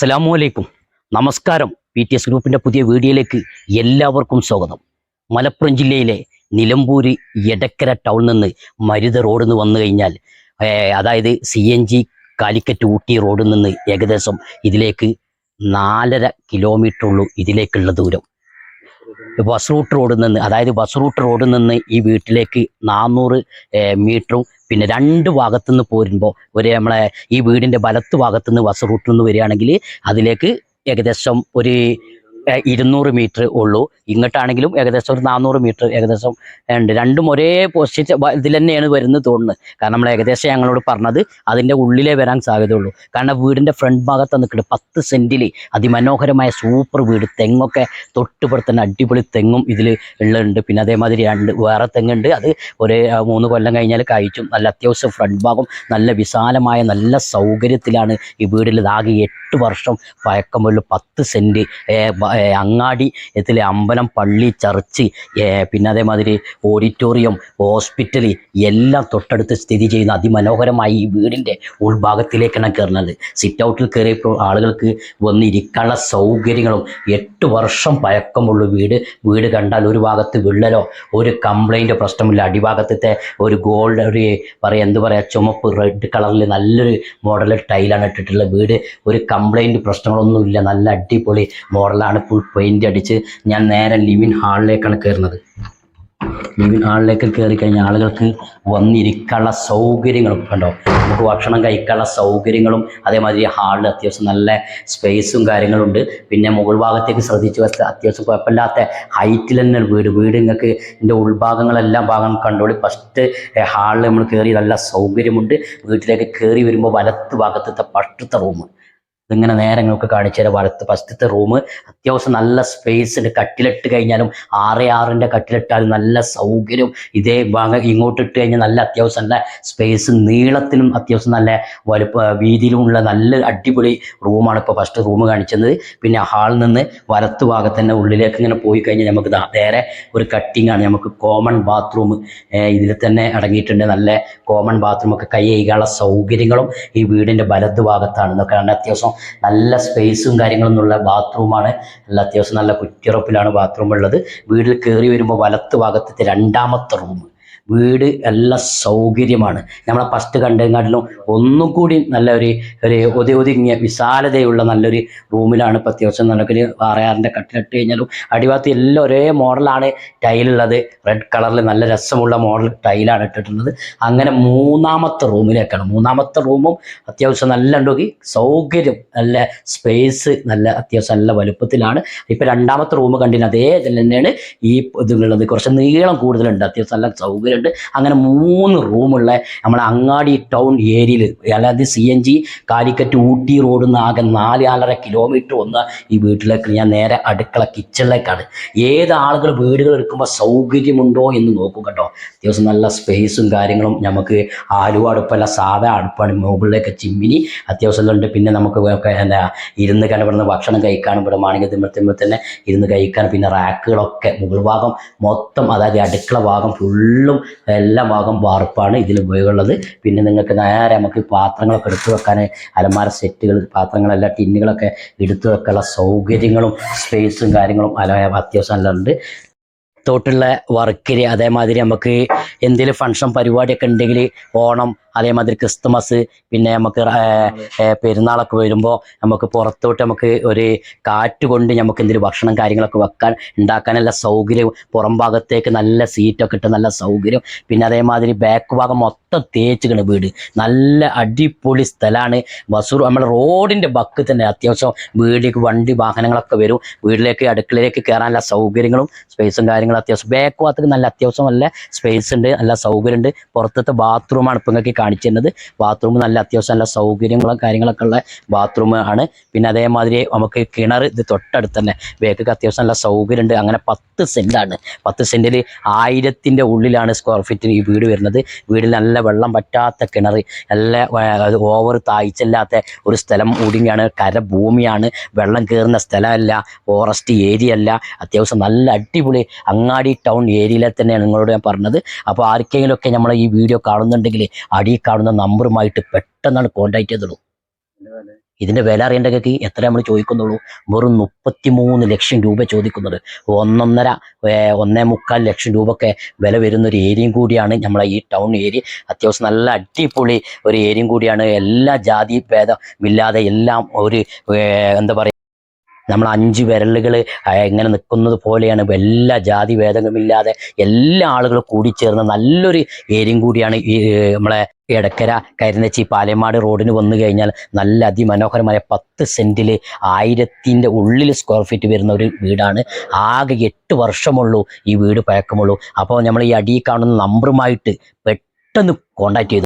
അസ്സലാമു അലൈക്കും. നമസ്കാരം. പി ടി എസ് ഗ്രൂപ്പിന്റെ പുതിയ വീഡിയോയിലേക്ക് എല്ലാവർക്കും സ്വാഗതം. മലപ്പുറം ജില്ലയിലെ നിലമ്പൂര് എടക്കര ടൗണിൽ നിന്ന് മരുത റോഡിൽ നിന്ന് വന്നു കഴിഞ്ഞാൽ അതായത് C N G Calicut Ooty റോഡിൽ നിന്ന് ഏകദേശം ഇതിലേക്ക് നാലര കിലോമീറ്റർ ഉള്ളൂ ഇതിലേക്കുള്ള ദൂരം. ബസ് റൂട്ട് റോഡിൽ നിന്ന് അതായത് ബസ് റൂട്ട് റോഡിൽ നിന്ന് ഈ വീട്ടിലേക്ക് നാനൂറ് മീറ്ററും പിന്നെ രണ്ട് ഭാഗത്തുനിന്ന് പോരുമ്പോൾ ഒരു നമ്മളെ ഈ വീടിന്റെ വലത്ത് ഭാഗത്തുനിന്ന് നിന്ന് ബസ് റൂട്ടിൽ നിന്ന് വരികയാണെങ്കിൽ അതിലേക്ക് ഏകദേശം ഒരു ഇരുന്നൂറ് മീറ്റർ ഉള്ളൂ. ഇങ്ങോട്ടാണെങ്കിലും ഏകദേശം ഒരു നാനൂറ് മീറ്റർ ഏകദേശം ഉണ്ട്. രണ്ടും ഒരേ പൊസിഷൻ ഇതിൽ തന്നെയാണ് വരുന്നത് തോന്നുന്നത്. കാരണം നമ്മൾ ഏകദേശം ഞങ്ങളോട് പറഞ്ഞത് അതിന്റെ ഉള്ളിലേ വരാൻ സാധ്യതയുള്ളൂ. കാരണം വീടിന്റെ ഫ്രണ്ട് ഭാഗത്ത് നിൽക്കുന്നത് പത്ത് സെന്റിൽ അതിമനോഹരമായ സൂപ്പർ വീട് തെങ്ങൊക്കെ തൊട്ടുപുറത്ത് അടിപൊളി തെങ്ങും ഇതിൽ ഉള്ളുണ്ട്. പിന്നെ അതേമാതിരി രണ്ട് വേറെ തെങ്ങുണ്ട്. അത് ഒരു മൂന്ന് കൊല്ലം കഴിഞ്ഞാൽ കഴിച്ചും. നല്ല അത്യാവശ്യം ഫ്രണ്ട് ഭാഗം നല്ല വിശാലമായ നല്ല സൗകര്യത്തിലാണ് ഈ വീടിൽ ആകെ എട്ട് വർഷം പഴക്കമുള്ള പത്ത് സെന്റ് അങ്ങാടി എത്തിലെ അമ്പലം പള്ളി ചർച്ച് പിന്നെ അതേമാതിരി ഓഡിറ്റോറിയം ഹോസ്പിറ്റൽ എല്ലാം തൊട്ടടുത്ത് സ്ഥിതി ചെയ്യുന്ന അതിമനോഹരമായി ഈ വീടിന്റെ ഉൾഭാഗത്തിലേക്കാണ് കയറുന്നത്. സിറ്റ് ഔട്ടിൽ കയറിയപ്പോൾ ആളുകൾക്ക് വന്നിരിക്കാനുള്ള സൗകര്യങ്ങളും എട്ട് വർഷം പഴക്കമുള്ള വീട്. വീട് കണ്ടാൽ ഒരു ഭാഗത്ത് വിള്ളലോ ഒരു കംപ്ലൈന്റോ പ്രശ്നമില്ല. അടിഭാഗത്തെ ഒരു ഗോൾഡ് ഒരു പറയാം എന്ത് പറയുക ചുമപ്പ് റെഡ് കളറിൽ നല്ലൊരു മോഡൽ ടൈലാണ് ഇട്ടിട്ടുള്ള വീട്. ഒരു കംപ്ലൈന്റ് പ്രശ്നങ്ങളൊന്നുമില്ല. നല്ല അടിപൊളി മോഡലാണ് ഫുൾ പെയിന്റ് അടിച്ച് ഞാൻ നേരെ ലിവിൻ ഹാളിലേക്കാണ് കയറുന്നത്. ലിവിൻ ഹാളിലേക്ക് കയറി കഴിഞ്ഞാൽ ആളുകൾക്ക് വന്നിരിക്കാനുള്ള സൗകര്യങ്ങളും കണ്ടോ? നമുക്ക് ഭക്ഷണം കഴിക്കാനുള്ള സൗകര്യങ്ങളും അതേമാതിരി ഹാളിൽ അത്യാവശ്യം നല്ല സ്പേസും കാര്യങ്ങളുണ്ട്. പിന്നെ മുകൾ ഭാഗത്തേക്ക് ശ്രദ്ധിച്ചു വെച്ചാൽ അത്യാവശ്യം കുഴപ്പമില്ലാത്ത ഹൈറ്റിൽ തന്നെ വീട്. വീട് നിങ്ങൾക്ക് ഇതിന്റെ ഉൾഭാഗങ്ങളെല്ലാം ഭാഗം കണ്ടോളി ഫസ്റ്റ് ഹാളിൽ നമ്മൾ കയറി നല്ല സൗകര്യമുണ്ട്. വീട്ടിലേക്ക് കയറി വരുമ്പോൾ വലത്ത് ഭാഗത്തത്തെ ഫസ്റ്റത്തെ റൂം ഇതിങ്ങനെ നേരെ നിങ്ങൾക്ക് കാണിച്ചു തരാം. വലത്ത് ഫസ്റ്റത്തെ റൂം അത്യാവശ്യം നല്ല സ്പേസ് ഉണ്ട്. കട്ടിലിട്ട് കഴിഞ്ഞാലും ആറ് ആറിന്റെ കട്ടിലിട്ടാലും നല്ല സൗകര്യം. ഇതേ ഭാഗം ഇങ്ങോട്ട് ഇട്ട് കഴിഞ്ഞാൽ നല്ല അത്യാവശ്യം നല്ല സ്പേസ് നീളത്തിലും അത്യാവശ്യം നല്ല വലുപ്പ വീതിയിലുമുള്ള നല്ല അടിപൊളി റൂമാണ് ഇപ്പോൾ ഫസ്റ്റ് റൂം കാണിച്ചത്. പിന്നെ ഹാളിൽ നിന്ന് വലത്ത് ഭാഗത്ത് തന്നെ ഉള്ളിലേക്ക് ഇങ്ങനെ പോയി കഴിഞ്ഞാൽ നമുക്ക് നേരെ ഒരു കട്ടിംഗ് ആണ്. നമുക്ക് കോമൺ ബാത്റൂം ഇതിൽ തന്നെ അടങ്ങിയിട്ടുണ്ട്. നല്ല കോമൺ ബാത്റൂം ഒക്കെ കൈ കഴുകാനുള്ള സൗകര്യങ്ങളും ഈ വീടിന്റെ വലത് ഭാഗത്താണ്. ഇതൊക്കെ അത്യാവശ്യം നല്ല സ്പേസും കാര്യങ്ങളും ഉള്ള ബാത്റൂമാണ് നല്ല അത്യാവശ്യം നല്ല കുറ്റിയുറപ്പിലാണ് ബാത്റൂം ഉള്ളത്. വീട്ടിൽ കയറി വരുമ്പോൾ വലത്ത് ഭാഗത്തെ രണ്ടാമത്തെ റൂം വീട് എല്ലാം സൗകര്യമാണ്. നമ്മളെ ഫസ്റ്റ് കണ്ടതിനാട്ടിലും ഒന്നും കൂടി നല്ല ഒരു ഒതി ഒതുങ്ങിയ വിശാലതയുള്ള നല്ലൊരു റൂമിലാണ് ഇപ്പോൾ അത്യാവശ്യം നല്ലൊരു ആറയാറിന്റെ കട്ടിലിട്ട് കഴിഞ്ഞാലും അടിഭാഗത്ത് എല്ലാം ഒരേ മോഡലാണ് ടൈലുള്ളത്. റെഡ് കളറിൽ നല്ല രസമുള്ള മോഡൽ ടൈലാണ് ഇട്ടിട്ടുള്ളത്. അങ്ങനെ മൂന്നാമത്തെ റൂമിലേക്കാണ്. മൂന്നാമത്തെ റൂമും അത്യാവശ്യം നല്ല ഉണ്ടെങ്കിൽ സൗകര്യം നല്ല സ്പേസ് നല്ല അത്യാവശ്യം നല്ല വലുപ്പത്തിലാണ്. ഇപ്പം രണ്ടാമത്തെ റൂം കണ്ടിന് അതേ തന്നെയാണ് ഈ ഇതുള്ളത്. കുറച്ച് നീളം കൂടുതലുണ്ട്. അത്യാവശ്യം നല്ല സൗകര്യമുണ്ട് അങ്ങനെ മൂന്ന് റൂമുള്ള നമ്മളെ അങ്ങാടി ടൗൺ ഏരിയയിൽ അല്ലാതെ C N G Calicut Ooty റോഡിൽ നിന്ന് ആകെ നാല് നാലര കിലോമീറ്റർ വന്ന ഈ വീട്ടിലേക്ക് ഞാൻ നേരെ അടുക്കള കിച്ചണിലേക്കാണ് ഏത് ആളുകൾ വീടുകൾ എടുക്കുമ്പോൾ സൗകര്യമുണ്ടോ എന്ന് നോക്കും കേട്ടോ. അത്യാവശ്യം നല്ല സ്പേസും കാര്യങ്ങളും നമുക്ക് ആലുവ അടുപ്പല്ല സാധാ അടുപ്പാണ് മുകളിലേക്ക് ചിമ്മിനി അത്യാവശ്യം ഉണ്ട് പിന്നെ നമുക്ക് എന്താ ഇരുന്ന് കാരണം ഇവിടുന്ന് ഭക്ഷണം കഴിക്കാനും ഇവിടെ മാണെങ്കിൽ തിമ്പത്തുമ്പോൾ തന്നെ ഇരുന്ന് കഴിക്കാൻ പിന്നെ റാക്കുകളൊക്കെ മുകൾ ഭാഗം മൊത്തം അതായത് അടുക്കള ഭാഗം ഫുള്ളും എല്ലാ ഭാഗം വാർപ്പാണ് ഇതിൽ ഉപയോഗമുള്ളത്. പിന്നെ നിങ്ങൾക്ക് നേരെ നമുക്ക് പാത്രങ്ങളൊക്കെ എടുത്തു വെക്കാൻ അലമാര സെറ്റുകൾ പാത്രങ്ങളെല്ലാം ടിന്നുകളൊക്കെ എടുത്തു വെക്കാനുള്ള സൗകര്യങ്ങളും സ്പേസും കാര്യങ്ങളും അല അത്യാവശ്യം നല്ലതുണ്ട് തോട്ടുള്ള വർക്കിൽ അതേമാതിരി നമുക്ക് എന്തെങ്കിലും ഫംഗ്ഷൻ പരിപാടിയൊക്കെ ഉണ്ടെങ്കിൽ ഓണം അതേമാതിരി ക്രിസ്തുമസ് പിന്നെ നമുക്ക് പെരുന്നാളൊക്കെ വരുമ്പോൾ നമുക്ക് പുറത്തോട്ട് നമുക്ക് ഒരു കാറ്റ് കൊണ്ട് നമുക്ക് എന്തെങ്കിലും ഭക്ഷണം കാര്യങ്ങളൊക്കെ വെക്കാൻ ഉണ്ടാക്കാനുള്ള സൗകര്യം പുറം ഭാഗത്തേക്ക് നല്ല സീറ്റൊക്കെ ഇട്ട് നല്ല സൗകര്യം. പിന്നെ അതേമാതിരി ബാക്ക് ഭാഗം മൊത്തം തേച്ചുകണ് വീട്. നല്ല അടിപൊളി സ്ഥലമാണ് വസൂർ നമ്മുടെ റോഡിന്റെ ബക്ക് തന്നെ അത്യാവശ്യം വീട്ടിലേക്ക് വണ്ടി വാഹനങ്ങളൊക്കെ വരും. വീട്ടിലേക്ക് അടുക്കളയിലേക്ക് കയറാനുള്ള സൗകര്യങ്ങളും സ്പേസും കാര്യങ്ങളും അത്യാവശ്യം. ബാക്ക് ഭാഗത്തേക്ക് നല്ല അത്യാവശ്യം നല്ല സ്പേസ് ഉണ്ട് നല്ല സൗകര്യമുണ്ട് പുറത്തത്തെ ബാത്റൂമാണ് ഇപ്പം നിങ്ങൾക്ക് കാണിച്ചു തരുന്നത് ബാത്റൂം നല്ല അത്യാവശ്യം നല്ല സൗകര്യങ്ങളും കാര്യങ്ങളൊക്കെ ഉള്ള ബാത്റൂം ആണ്. പിന്നെ അതേമാതിരി നമുക്ക് കിണർ ഇത് തൊട്ടടുത്ത് തന്നെ. ബേക്കൊക്കെ അത്യാവശ്യം നല്ല സൗകര്യമുണ്ട്. അങ്ങനെ പത്ത് സെന്റാണ് പത്ത് സെന്റിൽ ആയിരത്തിന്റെ ഉള്ളിലാണ് സ്ക്വയർ ഫീറ്റ് ഈ വീട് വരുന്നത്. വീടിൽ നല്ല വെള്ളം പറ്റാത്ത കിണർ നല്ല ഓവർ താഴ്ചയില്ലാത്ത ഒരു സ്ഥലം ഒടുങ്ങിയാണ് കരഭൂമിയാണ് വെള്ളം കയറുന്ന സ്ഥലമല്ല. ഫോറസ്റ്റ് ഏരിയ അല്ല. അത്യാവശ്യം നല്ല അടിപൊളി അങ്ങാടി ടൗൺ ഏരിയയിലെ തന്നെയാണ് നിങ്ങളോട് ഞാൻ പറഞ്ഞത്. അപ്പോൾ ആർക്കെങ്കിലുമൊക്കെ നമ്മൾ ഈ വീഡിയോ കാണുന്നുണ്ടെങ്കിൽ അടിയിൽ കാണുന്ന നമ്പറുമായിട്ട് പെട്ടെന്നാണ് കോൺടാക്ട് ചെയ്തുള്ളൂ ഇതിന്റെ വില അറിയേണ്ടതൊക്കെ എത്ര നമ്മൾ ചോദിക്കുന്നുള്ളൂ. വെറും മുപ്പത്തിമൂന്ന് ലക്ഷം രൂപ ചോദിക്കുന്നത്. ഒന്നൊന്നര ഒന്നേ മുക്കാൽ ലക്ഷം രൂപ ഒക്കെ വില വരുന്ന ഒരു ഏരിയയും കൂടിയാണ് നമ്മളെ ഈ ടൗൺ ഏരിയ അത്യാവശ്യം നല്ല അടിപൊളി ഒരു ഏരിയയും കൂടിയാണ്. എല്ലാ ജാതി ഭേദമില്ലാതെ എല്ലാം ഒരു എന്താ പറയുക നമ്മൾ അഞ്ച് വിരലുകൾ എങ്ങനെ നിൽക്കുന്നത് പോലെയാണ്. എല്ലാ ജാതി ഭേദങ്ങളില്ലാതെ എല്ലാ ആളുകളും കൂടിച്ചേർന്ന് നല്ലൊരു ഏരിയയും കൂടിയാണ് ഈ നമ്മളെ എടക്കര കരുന്നച്ചി പാലയമാട് റോഡിന് വന്നു കഴിഞ്ഞാൽ നല്ല അതിമനോഹരമായ പത്ത് സെന്റിൽ ആയിരത്തിന്റെ ഉള്ളിൽ സ്ക്വയർ ഫീറ്റ് വരുന്ന ഒരു വീടാണ്. ആകെ എട്ട് വർഷമുള്ളൂ ഈ വീട് പഴക്കമുള്ളൂ. അപ്പോൾ നമ്മൾ ഈ അടിയിൽ കാണുന്ന നമ്പറുമായിട്ട് പെട്ടെന്ന് കോണ്ടാക്ട് ചെയ്തു.